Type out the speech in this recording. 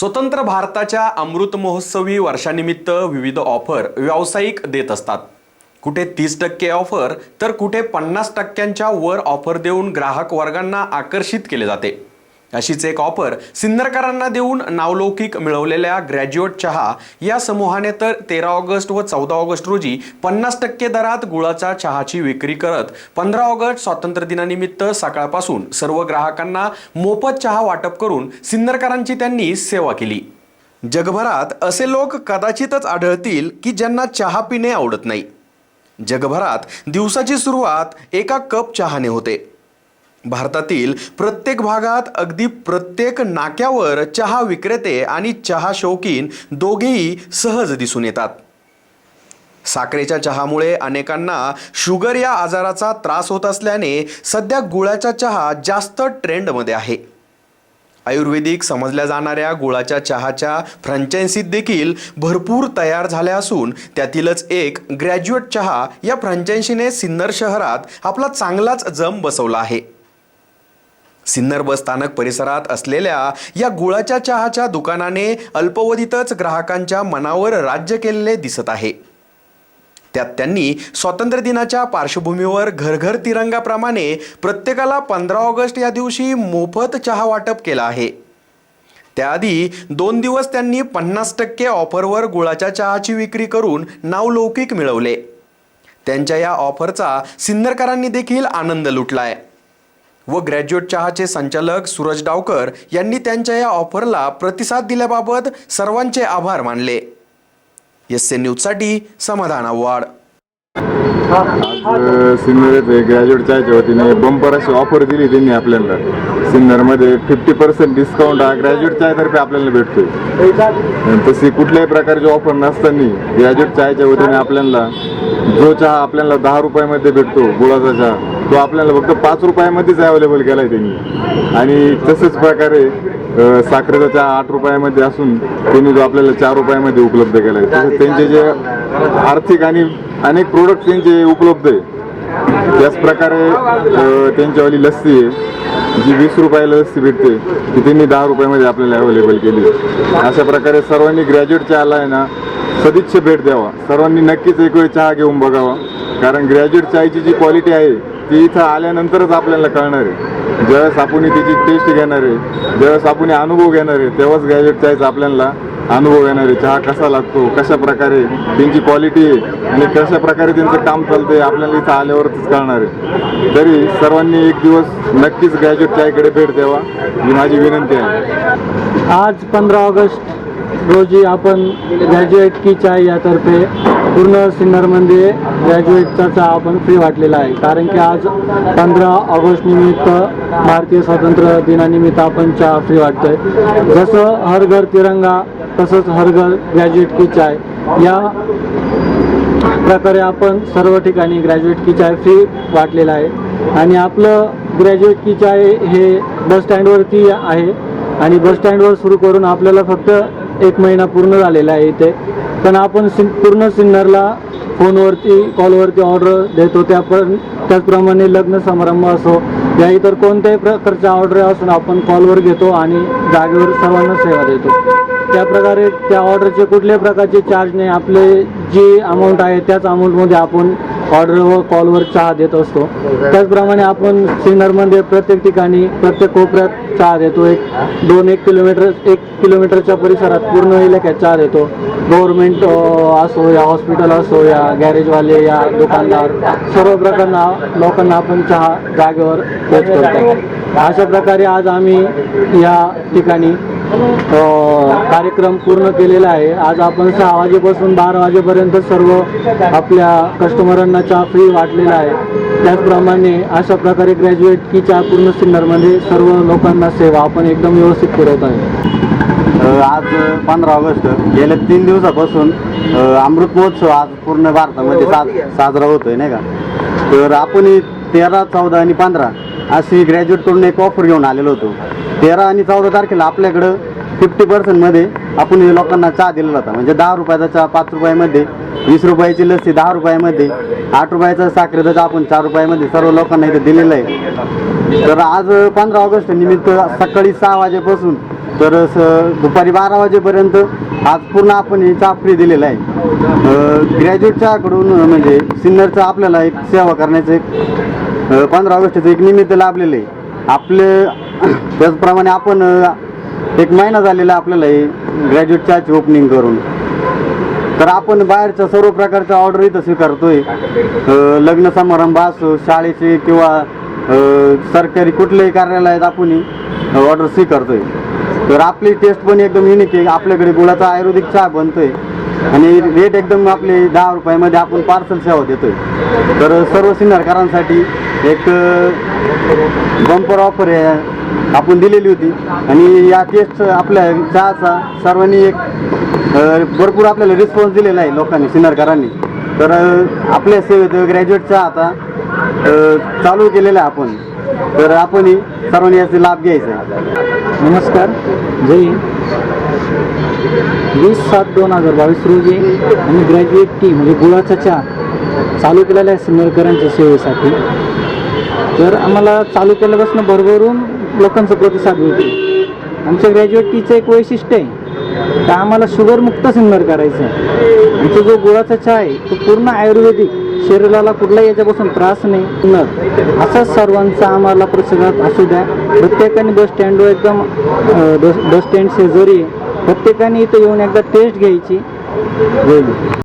स्वतंत्र भारताच्या अमृत महोत्सवी वर्षानिमित्त विविध ऑफर व्यावसायिक देत असतात. कुठे तीस टक्के ऑफर तर कुठे पन्नास टक्क्यांच्या वर ऑफर देऊन ग्राहक वर्गांना आकर्षित केले जाते. अशीच एक ऑफर सिन्नरकरांना देऊन नावलौकिक मिळवलेल्या ग्रॅज्युएट चहा या समूहाने तर तेरा ऑगस्ट व चौदा ऑगस्ट रोजी पन्नास टक्के दरात गुळाचा चहाची विक्री करत पंधरा ऑगस्ट स्वातंत्र्य दिनानिमित्त सकाळपासून सर्व ग्राहकांना मोफत चहा वाटप करून सिन्नरकरांची त्यांनी सेवा केली. जगभरात असे लोक कदाचितच आढळतील की ज्यांना चहा पिणे आवडत नाही. जगभरात दिवसाची सुरुवात एका कप चहाने होते. भारतातील प्रत्येक भागात अगदी प्रत्येक नाक्यावर चहा विक्रेते आणि चहा शौकीन दोघेही सहज दिसून येतात. साखरेच्या चहामुळे अनेकांना शुगर या आजाराचा त्रास होत असल्याने सध्या गुळाचा चहा जास्त ट्रेंडमध्ये आहे. आयुर्वेदिक समजल्या जाणाऱ्या गुळाच्या चहाच्या फ्रँचायझीत देखील भरपूर तयार झाल्या असून त्यातीलच एक ग्रॅज्युएट चहा या फ्रँचायझीने सिन्नर शहरात आपला चांगलाच जम बसवला आहे. सिन्नर बस स्थानक परिसरात असलेल्या या गुळाच्या चहाच्या दुकानाने अल्पवधीतच ग्राहकांच्या मनावर राज्य केलेले दिसत आहे. त्यात त्यांनी स्वातंत्र्य दिनाच्या पार्श्वभूमीवर घरघर तिरंगाप्रमाणे प्रत्येकाला पंधरा ऑगस्ट या दिवशी मोफत चहा वाटप केला आहे. त्याआधी दोन दिवस त्यांनी पन्नास टक्के ऑफरवर गुळाच्या चहाची विक्री करून नावलौकिक मिळवले. त्यांच्या या ऑफरचा सिन्नरकरांनी देखील आनंद लुटलाय. व ग्रॅज्युएट चहाचे संचालक सूरज डावकर यांनी त्यांच्या या ऑफरला प्रतिसाद दिल्याबाबत सर्वांचे आभार मानले. एस न्यूजसाठी समाधान आव्हाड. आज सिन्नर ग्रॅज्युएटच्या ग्रॅज्युएट चायच्या वतीने बंपर अशी ऑफर दिली त्यांनी आपल्याला. सिन्नरमध्ये फिफ्टी पर्सेंट डिस्काउंट हा ग्रॅज्युएटच्या तर्फे आपल्याला भेटतोय. तशी कुठल्याही प्रकारची ऑफर नसताना ग्रॅज्युएट चायच्या वतीने आपल्याला जो चहा आपल्याला दहा रुपयामध्ये भेटतो गुळाचा चहा तो आपल्याला फक्त पाच रुपयामध्येच अवेलेबल केला आहे त्यांनी. आणि तसंच प्रकारे साखरेचा चहा आठ रुपयामध्ये असून त्यांनी जो आपल्याला चार रुपयामध्ये उपलब्ध केला आहे तसंच त्यांचे जे आर्थिक आणि अनेक प्रोडक्ट त्यांचे उपलब्ध आहे. त्याच प्रकारे त्यांच्यावाली लस्सी आहे जी वीस रुपयाला लस्सी भेटते ती त्यांनी दहा रुपयामध्ये आपल्याला अवेलेबल केली अशा प्रकारे सर्वांनी ग्रॅज्युएट चहाला आहे ना सदिच्छा भेट द्यावा. सर्वांनी नक्कीच एक वेळ चहा घेऊन बघावा. कारण ग्रॅज्युएट चायची जी क्वालिटी आहे ती इथं आल्यानंतरच आपल्याला कळणार आहे. ज्यावेळेस आपण त्याची टेस्ट घेणार आहे ज्यावेळेस आपण अनुभव घेणार आहे तेव्हाच ग्रॅज्युएट चायचा आपल्याला अनुभव येणार आहे चहा कसा लागतो कशा प्रकारे त्यांची क्वालिटी आहे आणि कशा प्रकारे त्यांचं काम चालतंय आपल्याला इथं आल्यावरच कळणार आहे. तरी सर्वांनी एक दिवस नक्कीच ग्रॅज्युएट चायकडे भेट द्यावा ही माझी विनंती आहे. आज पंधरा ऑगस्ट रोजी आपण ग्रॅज्युएट की चाय यातर्फे पूर्ण सिन्नरमध्ये ग्रॅज्युएटचा चहा आपण फ्री वाटलेला आहे. कारण की आज पंधरा ऑगस्ट निमित्त भारतीय स्वातंत्र्य दिनानिमित्त आपण चहा फ्री वाटतोय. जसं हर घर तिरंगा तसंच हर घर ग्रॅज्युएट की चाय. या प्रकारे आपण सर्व ठिकाणी ग्रॅज्युएट की चाय फ्री वाटलेला आहे. आणि आपलं ग्रॅज्युएट की चाय हे बस स्टँडवरती आहे. आणि बस स्टँडवर सुरू करून आपल्याला फक्त एक महिना पूर्ण झालेला आहे इथे. पण आपण सिन पूर्ण सिन्नरला फोनवरती कॉलवरती ऑर्डर देतो. त्या पण त्याचप्रमाणे लग्न समारंभ असो या इतर कोणत्याही प्रकारच्या ऑर्डर असून आपण कॉलवर घेतो आणि जागेवर सर्वांना सेवा देतो. त्या प्रकारे त्या ऑर्डरचे कुठल्याही प्रकारचे चार्ज नाही. आपले जी अमाऊंट आहे त्याच अमाऊंटमध्ये आपण ऑर्डर व कॉलवर चहा देत असतो. त्याचप्रमाणे आपण सिन्नरमध्ये प्रत्येक ठिकाणी प्रत्येक कोपऱ्यात चहा देतो. एक दोन एक किलोमीटर एक किलोमीटरच्या परिसरात पूर्ण इलाक्यात चहा देतो. गव्हर्मेंट असो या हॉस्पिटल असो या गॅरेजवाले या दुकानदार सर्व प्रकारना लोकांना आपण चहा जागेवर पोच करतो. अशा प्रकारे आज आम्ही या ठिकाणी कार्यक्रम पूर्ण केलेला आहे. आज आपण सहा वाजेपासून बारा वाजेपर्यंत सर्व आपल्या कस्टमरांना चहा फ्री वाटलेला आहे. त्याचप्रमाणे अशा प्रकारे ग्रॅज्युएट की चहा पूर्ण सिन्नरमध्ये सर्व लोकांना सेवा आपण एकदम व्यवस्थित पुरवत आहे. आज पंधरा ऑगस्ट गेल्या तीन दिवसापासून अमृत महोत्सव आज पूर्ण भारतामध्ये साज साजरा होतोय नाही का? तर आपण तेरा चौदा आणि पंधरा अशी ग्रॅज्युएटकडून एक ऑफर घेऊन आलेलो होतो. तेरा आणि चौदा तारखेला आपल्याकडं फिफ्टी पर्सेंटमध्ये आपण हे लोकांना चहा दिलेला होता. म्हणजे दहा रुपयाचा चहा पाच रुपयामध्ये वीस रुपयाची लस्सी दहा रुपयामध्ये आठ रुपयाचा साखरेचा चहा आपण चार रुपयामध्ये सर्व लोकांना इथे दिलेलं आहे. तर आज पंधरा ऑगस्ट निमित्त सकाळी सहा वाजेपासून तर दुपारी बारा वाजेपर्यंत आज पूर्ण आपण हे चहा फ्री दिलेला आहे. ग्रॅज्युएटच्याकडून म्हणजे सिन्नरचं आपल्याला एक सेवा करण्याचं एक पंधरा ऑगस्टचं एक निमित्त लाभलेलं आहे. आपले त्याचप्रमाणे आपण एक महिना झालेला आपल्याला हे ग्रॅज्युएट चहाची ओपनिंग करून. तर आपण बाहेरच्या सर्व प्रकारच्या ऑर्डर इथं स्वीकारतोय. लग्न समारंभ असो शाळेचे किंवा सरकारी कुठल्याही कार्यालयात आपण ऑर्डर स्वीकारतोय. तर आपली टेस्ट पण एकदम युनिक आहे. आपल्याकडे गुळाचा आयुर्वेदिक चहा बनतोय. आणि रेट एकदम आपले दहा रुपयामध्ये आपण पार्सल सेवा देतोय. तर सर्व सिन्नरकरांसाठी एक बंपर ऑफर आहे आपण दिलेली होती. आणि या टेस्ट आपल्या चहाचा सर्वांनी एक भरपूर आपल्याला रिस्पॉन्स दिलेला आहे लोकांनी सिन्नरकरांनी. तर आपल्या सेवेत ग्रॅज्युएटचा आता चालू केलेला आहे आपण. तर आपणही सर्वांनी याचा लाभ घ्यायचा नमस्कार. जय वीस सात दोन हजार बावीस रोजी आम्ही ग्रॅज्युएट टी म्हणजे गुळाचा चहा चालू केलेला आहे सिन्नरकरांच्या सेवेसाठी. तर आम्हाला चालू केल्यापासून भरभरून लोकांचा प्रतिसाद मिळतो आमच्या ग्रॅज्युएट टीचं एक वैशिष्ट्य आहे तर आम्हाला शुगरमुक्त सिन्नर करायचं आहे. आमचा जो गुळाचा चहा आहे तो पूर्ण आयुर्वेदिक शरीराला कुठलाही याच्यापासून त्रास नाही. न असाच सर्वांचा आम्हाला प्रतिसाद असू द्या. प्रत्येकाने बस स्टँडवर एकदम बस बस स्टँड शेजारी आहे. प्रत्येकाने इथं येऊन एकदा टेस्ट घ्यायची.